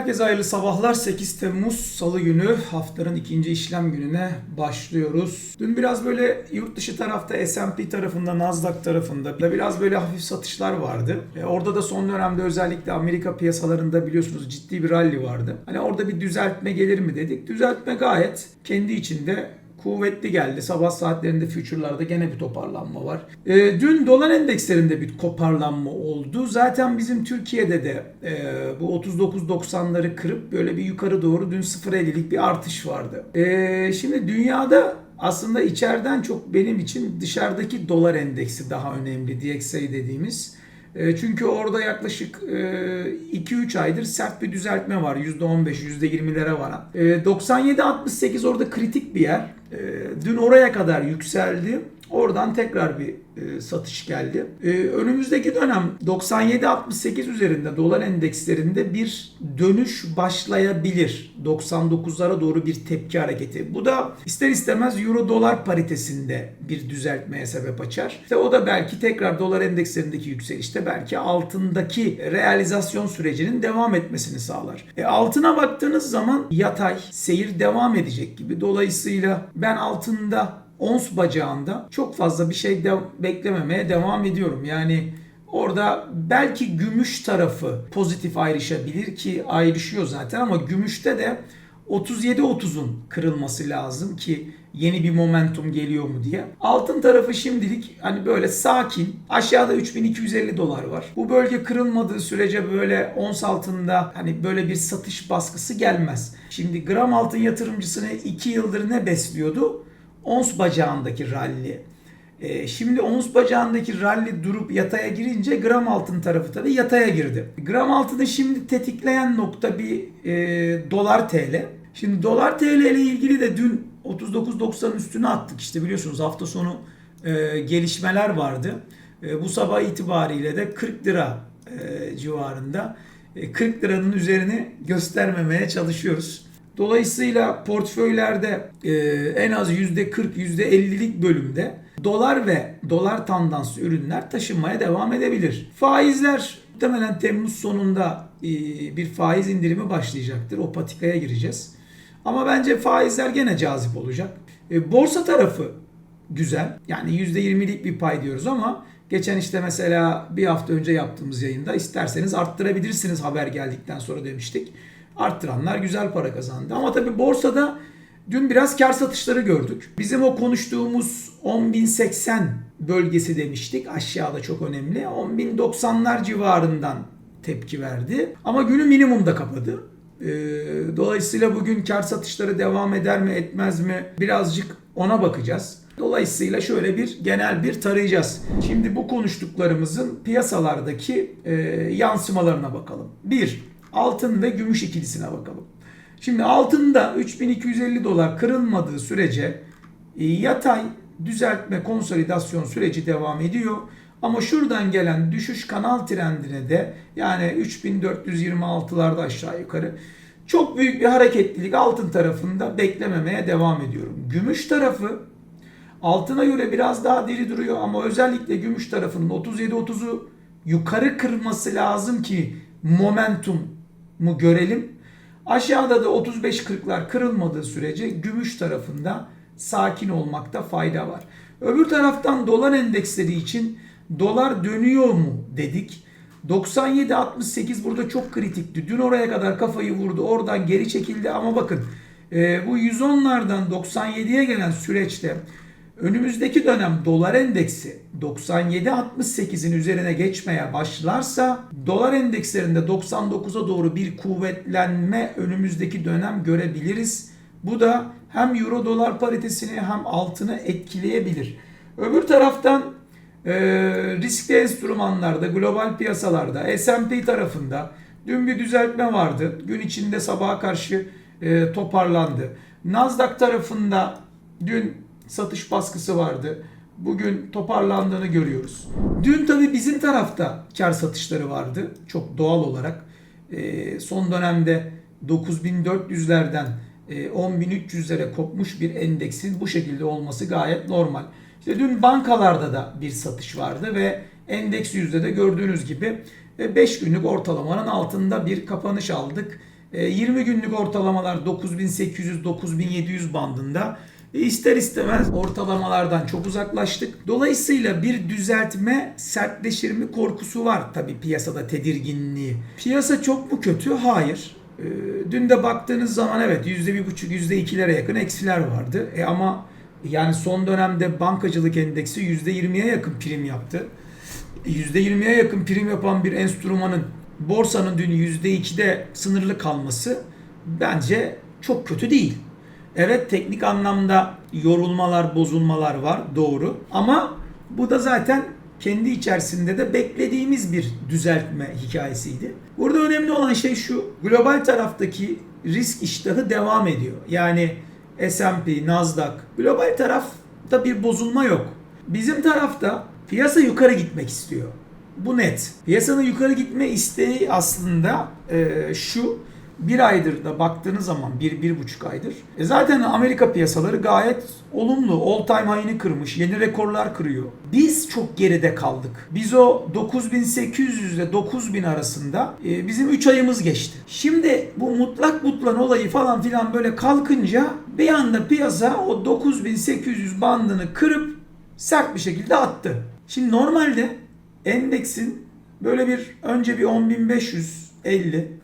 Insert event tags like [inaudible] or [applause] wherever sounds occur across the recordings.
Herkese hayırlı sabahlar. 8 Temmuz Salı günü haftanın ikinci işlem gününe başlıyoruz. Dün biraz böyle yurt dışı tarafta S&P tarafında, Nasdaq tarafında da biraz böyle hafif satışlar vardı. E, orada da son dönemde özellikle Amerika piyasalarında biliyorsunuz ciddi bir rally vardı. Hani orada bir düzeltme gelir mi dedik. Düzeltme gayet kendi içinde kuvvetli geldi. Sabah saatlerinde future'larda gene bir toparlanma var. E, dün dolar endekslerinde bir toparlanma oldu. Zaten bizim Türkiye'de de e, bu 39.90'ları kırıp böyle bir yukarı doğru dün 0.50'lik bir artış vardı. E, şimdi dünyada aslında içeriden çok benim için dışarıdaki dolar endeksi daha önemli DXY dediğimiz. E, Çünkü orada yaklaşık e, 2-3 aydır sert bir düzeltme var. %15, %20'lere varan. E, 97-68 orada kritik bir yer. E, Dün oraya kadar yükseldi. Oradan tekrar bir e, satış geldi. E, önümüzdeki dönem 97-68 üzerinde dolar endekslerinde bir dönüş başlayabilir. 99'lara doğru bir tepki hareketi. Bu da ister istemez euro dolar paritesinde bir düzeltmeye sebep açar. İşte o da belki tekrar dolar endekslerindeki yükselişte belki altındaki realizasyon sürecinin devam etmesini sağlar. E, altına baktığınız zaman yatay seyir devam edecek gibi. Dolayısıyla ben altında ons bacağında çok fazla bir şey de beklememeye devam ediyorum. Yani orada belki gümüş tarafı pozitif ayrışabilir ki ayrışıyor zaten ama gümüşte de 37-30'un kırılması lazım ki yeni bir momentum geliyor mu diye. Altın tarafı şimdilik hani böyle sakin. Aşağıda 3250 dolar var. Bu bölge kırılmadığı sürece böyle ons altında hani böyle bir satış baskısı gelmez. Şimdi gram altın yatırımcısını 2 yıldır ne besliyordu? Ons bacağındaki rally. Ee, şimdi ons bacağındaki rally durup yataya girince gram altın tarafı tabii yataya girdi. Gram altını şimdi tetikleyen nokta bir e, dolar TL. Şimdi dolar TL ile ilgili de dün 39.90'ın üstüne attık işte biliyorsunuz hafta sonu e, gelişmeler vardı. E, bu sabah itibariyle de 40 lira e, civarında. E, 40 liranın üzerini göstermemeye çalışıyoruz. Dolayısıyla portföylerde e, en az %40, %50'lik bölümde dolar ve dolar tandanslı ürünler taşınmaya devam edebilir. Faizler muhtemelen Temmuz sonunda e, bir faiz indirimi başlayacaktır. O patikaya gireceğiz. Ama bence faizler gene cazip olacak. E, borsa tarafı güzel. Yani %20'lik bir pay diyoruz ama geçen işte mesela bir hafta önce yaptığımız yayında isterseniz arttırabilirsiniz haber geldikten sonra demiştik arttıranlar güzel para kazandı. Ama tabii borsada dün biraz kar satışları gördük. Bizim o konuştuğumuz 10.080 bölgesi demiştik. Aşağıda çok önemli. 10.090'lar civarından tepki verdi. Ama günü minimumda kapadı. Ee, dolayısıyla bugün kar satışları devam eder mi etmez mi birazcık ona bakacağız. Dolayısıyla şöyle bir genel bir tarayacağız. Şimdi bu konuştuklarımızın piyasalardaki e, yansımalarına bakalım. Bir, altın ve gümüş ikilisine bakalım. Şimdi altında 3250 dolar kırılmadığı sürece e, yatay düzeltme konsolidasyon süreci devam ediyor. Ama şuradan gelen düşüş kanal trendine de yani 3426'larda aşağı yukarı çok büyük bir hareketlilik altın tarafında beklememeye devam ediyorum. Gümüş tarafı altına göre biraz daha diri duruyor ama özellikle gümüş tarafının 37-30'u yukarı kırması lazım ki momentum mu görelim. Aşağıda da 35-40'lar kırılmadığı sürece gümüş tarafında sakin olmakta fayda var. Öbür taraftan dolar endeksleri için dolar dönüyor mu dedik. 97-68 burada çok kritikti. Dün oraya kadar kafayı vurdu. Oradan geri çekildi ama bakın e, bu 110'lardan 97'ye gelen süreçte önümüzdeki dönem dolar endeksi 97-68'in üzerine geçmeye başlarsa dolar endekslerinde 99'a doğru bir kuvvetlenme önümüzdeki dönem görebiliriz. Bu da hem euro dolar paritesini hem altını etkileyebilir. Öbür taraftan e, riskli enstrümanlarda, global piyasalarda, S&P tarafında dün bir düzeltme vardı. Gün içinde sabaha karşı e, toparlandı. Nasdaq tarafında dün satış baskısı vardı. Bugün toparlandığını görüyoruz. Dün tabi bizim tarafta kar satışları vardı. Çok doğal olarak. E, son dönemde 9400'lerden e, 10.300'lere kopmuş bir endeksin bu şekilde olması gayet normal. İşte dün bankalarda da bir satış vardı ve endeks yüzde de gördüğünüz gibi 5 günlük ortalamanın altında bir kapanış aldık. E, 20 günlük ortalamalar 9800-9700 bandında. E, ister istemez ortalamalardan çok uzaklaştık. Dolayısıyla bir düzeltme sertleşir mi korkusu var tabii piyasada tedirginliği. Piyasa çok mu kötü? Hayır. E, Dün de baktığınız zaman evet %1,5 %2'lere yakın eksiler vardı. E ama yani son dönemde bankacılık endeksi %20'ye yakın prim yaptı. %20'ye yakın prim yapan bir enstrümanın borsanın dün %2'de sınırlı kalması bence çok kötü değil. Evet teknik anlamda yorulmalar, bozulmalar var doğru ama bu da zaten kendi içerisinde de beklediğimiz bir düzeltme hikayesiydi. Burada önemli olan şey şu. Global taraftaki risk iştahı devam ediyor. Yani S&P, Nasdaq, global tarafta bir bozulma yok. Bizim tarafta piyasa yukarı gitmek istiyor. Bu net. Piyasanın yukarı gitme isteği aslında e, şu. Bir aydır da baktığınız zaman bir, bir buçuk aydır. E zaten Amerika piyasaları gayet olumlu. All time high'ını kırmış. Yeni rekorlar kırıyor. Biz çok geride kaldık. Biz o 9800 ile 9000 arasında e, bizim 3 ayımız geçti. Şimdi bu mutlak mutlan olayı falan filan böyle kalkınca bir anda piyasa o 9800 bandını kırıp sert bir şekilde attı. Şimdi normalde endeksin böyle bir önce bir 10.550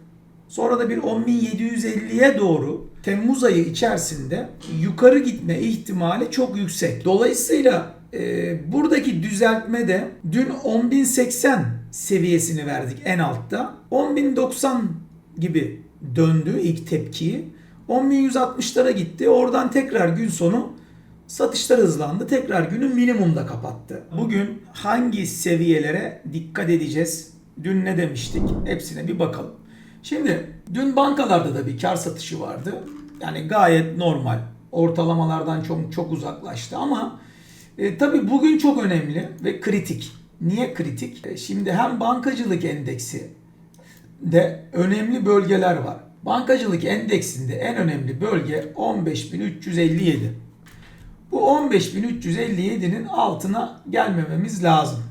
sonra da bir 10.750'ye doğru Temmuz ayı içerisinde yukarı gitme ihtimali çok yüksek. Dolayısıyla e, buradaki düzeltme de dün 10.080 seviyesini verdik en altta. 10.090 gibi döndü ilk tepkiyi. 10.160'lara gitti. Oradan tekrar gün sonu Satışlar hızlandı. Tekrar günü minimumda kapattı. Bugün hangi seviyelere dikkat edeceğiz? Dün ne demiştik? Hepsine bir bakalım. Şimdi dün bankalarda da bir kar satışı vardı. Yani gayet normal. Ortalamalardan çok çok uzaklaştı ama e, tabii bugün çok önemli ve kritik. Niye kritik? E, şimdi hem bankacılık endeksi de önemli bölgeler var. Bankacılık endeksinde en önemli bölge 15.357. Bu 15.357'nin altına gelmememiz lazım.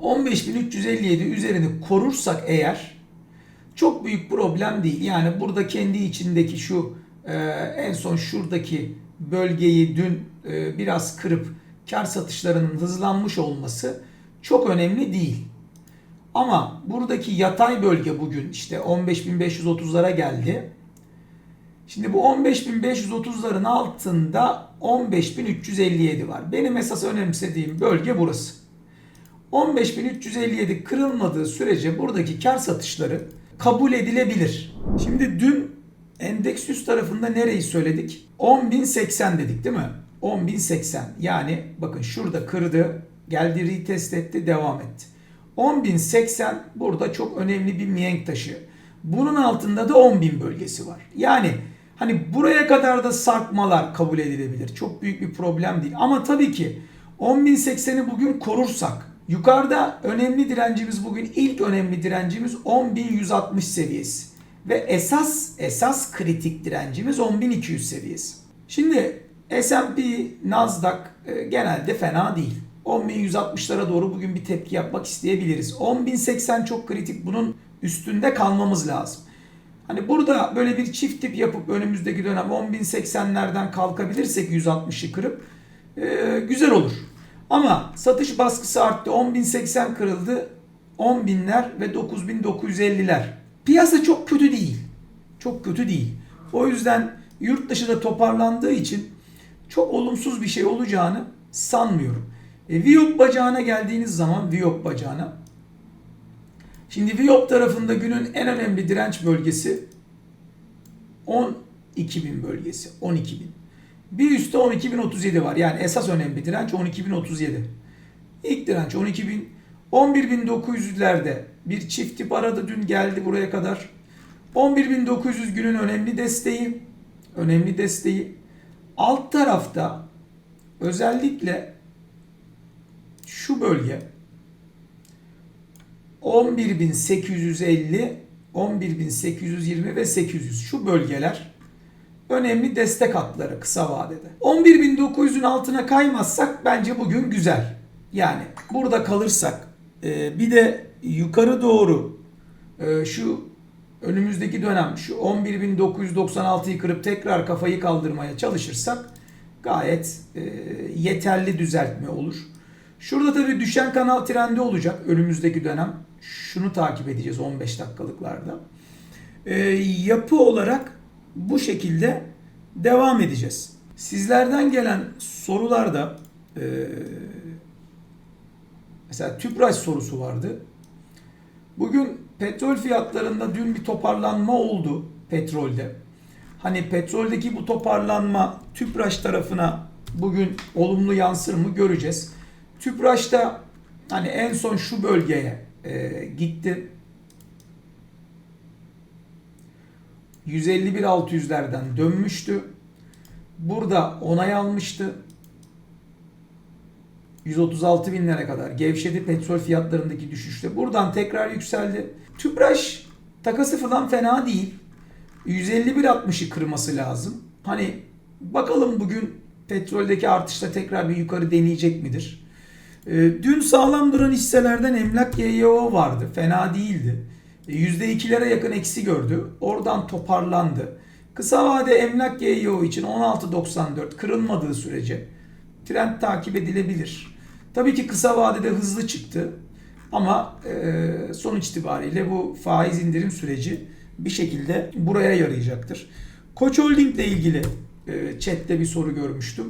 15.357 üzerini korursak eğer çok büyük problem değil. Yani burada kendi içindeki şu e, en son şuradaki bölgeyi dün e, biraz kırıp kar satışlarının hızlanmış olması çok önemli değil. Ama buradaki yatay bölge bugün işte 15.530'lara geldi. Şimdi bu 15.530'ların altında 15.357 var. Benim esas önemsediğim bölge burası. 15.357 kırılmadığı sürece buradaki kar satışları kabul edilebilir. Şimdi dün endeks üst tarafında nereyi söyledik? 10.080 dedik değil mi? 10.080 yani bakın şurada kırdı, geldi retest etti, devam etti. 10.080 burada çok önemli bir mihenk taşı. Bunun altında da 10.000 bölgesi var. Yani Hani buraya kadar da sarkmalar kabul edilebilir. Çok büyük bir problem değil. Ama tabii ki 10.080'i bugün korursak yukarıda önemli direncimiz bugün ilk önemli direncimiz 10.160 seviyesi. Ve esas esas kritik direncimiz 10.200 seviyesi. Şimdi S&P, Nasdaq e, genelde fena değil. 10.160'lara doğru bugün bir tepki yapmak isteyebiliriz. 10.080 çok kritik. Bunun üstünde kalmamız lazım. Hani burada böyle bir çift tip yapıp önümüzdeki dönem 10.080'lerden kalkabilirsek 160'ı kırıp e, güzel olur. Ama satış baskısı arttı. 10.080 kırıldı. 10.000'ler ve 9.950'ler. Piyasa çok kötü değil. Çok kötü değil. O yüzden yurt dışı da toparlandığı için çok olumsuz bir şey olacağını sanmıyorum. E, Viyop bacağına geldiğiniz zaman Viyop bacağına Şimdi Viyop tarafında günün en önemli direnç bölgesi 12.000 bölgesi. 12.000. Bir üstte 12.037 var. Yani esas önemli direnç 12.037. İlk direnç 12.000. 11.900'lerde bir çift tip aradı dün geldi buraya kadar. 11.900 günün önemli desteği. Önemli desteği. Alt tarafta özellikle şu bölge 11.850, 11.820 ve 800 şu bölgeler önemli destek hatları kısa vadede. 11.900'ün altına kaymazsak bence bugün güzel. Yani burada kalırsak e, bir de yukarı doğru e, şu önümüzdeki dönem şu 11.996'yı kırıp tekrar kafayı kaldırmaya çalışırsak gayet e, yeterli düzeltme olur. Şurada tabii düşen kanal trendi olacak önümüzdeki dönem. Şunu takip edeceğiz 15 dakikalıklarda. E, yapı olarak bu şekilde devam edeceğiz. Sizlerden gelen sorularda e, mesela tüpraş sorusu vardı. Bugün petrol fiyatlarında dün bir toparlanma oldu petrolde. Hani petroldeki bu toparlanma tüpraş tarafına bugün olumlu yansır mı göreceğiz. Tüpraş'ta hani en son şu bölgeye e, gitti. 151-600'lerden dönmüştü. Burada onay almıştı. 136 binlere kadar gevşedi petrol fiyatlarındaki düşüşte. Buradan tekrar yükseldi. Tüpraş takası falan fena değil. 151.60'ı kırması lazım. Hani bakalım bugün petroldeki artışla tekrar bir yukarı deneyecek midir? Ee, dün sağlam duran hisselerden emlak YYO vardı. Fena değildi. Ee, %2'lere yakın eksi gördü. Oradan toparlandı. Kısa vade emlak YYO için 16.94 kırılmadığı sürece trend takip edilebilir. Tabii ki kısa vadede hızlı çıktı. Ama e, sonuç itibariyle bu faiz indirim süreci bir şekilde buraya yarayacaktır. Koç Holding ile ilgili e, chatte bir soru görmüştüm.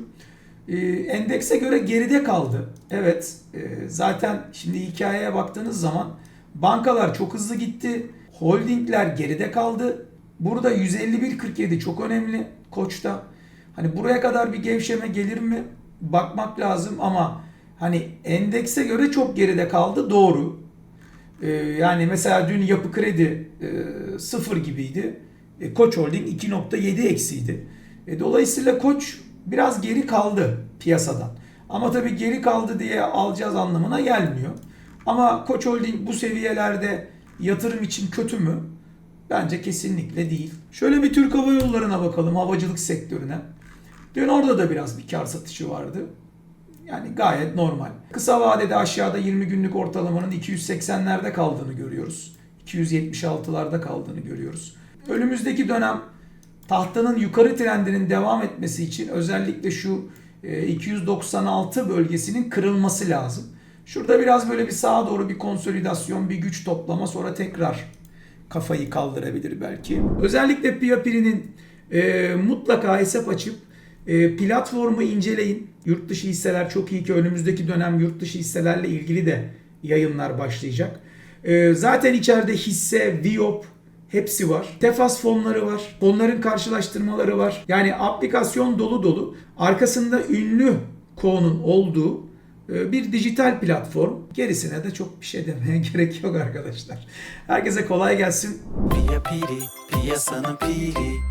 E, endekse göre geride kaldı. Evet e, zaten şimdi hikayeye baktığınız zaman bankalar çok hızlı gitti. Holdingler geride kaldı. Burada 151.47 çok önemli Koç'ta. Hani buraya kadar bir gevşeme gelir mi? Bakmak lazım ama hani endekse göre çok geride kaldı doğru. Ee, yani mesela dün yapı kredi e, sıfır gibiydi. E, Koç Holding 2.7 eksiydi. E, dolayısıyla Koç biraz geri kaldı piyasadan. Ama tabii geri kaldı diye alacağız anlamına gelmiyor. Ama Koç Holding bu seviyelerde yatırım için kötü mü? Bence kesinlikle değil. Şöyle bir Türk Hava Yolları'na bakalım havacılık sektörüne. Dün orada da biraz bir kar satışı vardı. Yani gayet normal. Kısa vadede aşağıda 20 günlük ortalamanın 280'lerde kaldığını görüyoruz. 276'larda kaldığını görüyoruz. Önümüzdeki dönem tahtanın yukarı trendinin devam etmesi için özellikle şu e, 296 bölgesinin kırılması lazım. Şurada biraz böyle bir sağa doğru bir konsolidasyon, bir güç toplama sonra tekrar kafayı kaldırabilir belki. Özellikle Piapiri'nin e, mutlaka hesap açıp e, platformu inceleyin. Yurt dışı hisseler çok iyi ki önümüzdeki dönem yurt dışı hisselerle ilgili de yayınlar başlayacak. E, zaten içeride hisse, Viop hepsi var. Tefas fonları var. Fonların karşılaştırmaları var. Yani aplikasyon dolu dolu. Arkasında ünlü koğunun olduğu bir dijital platform. Gerisine de çok bir şey demeye [laughs] gerek yok arkadaşlar. Herkese kolay gelsin. Piyasanın piri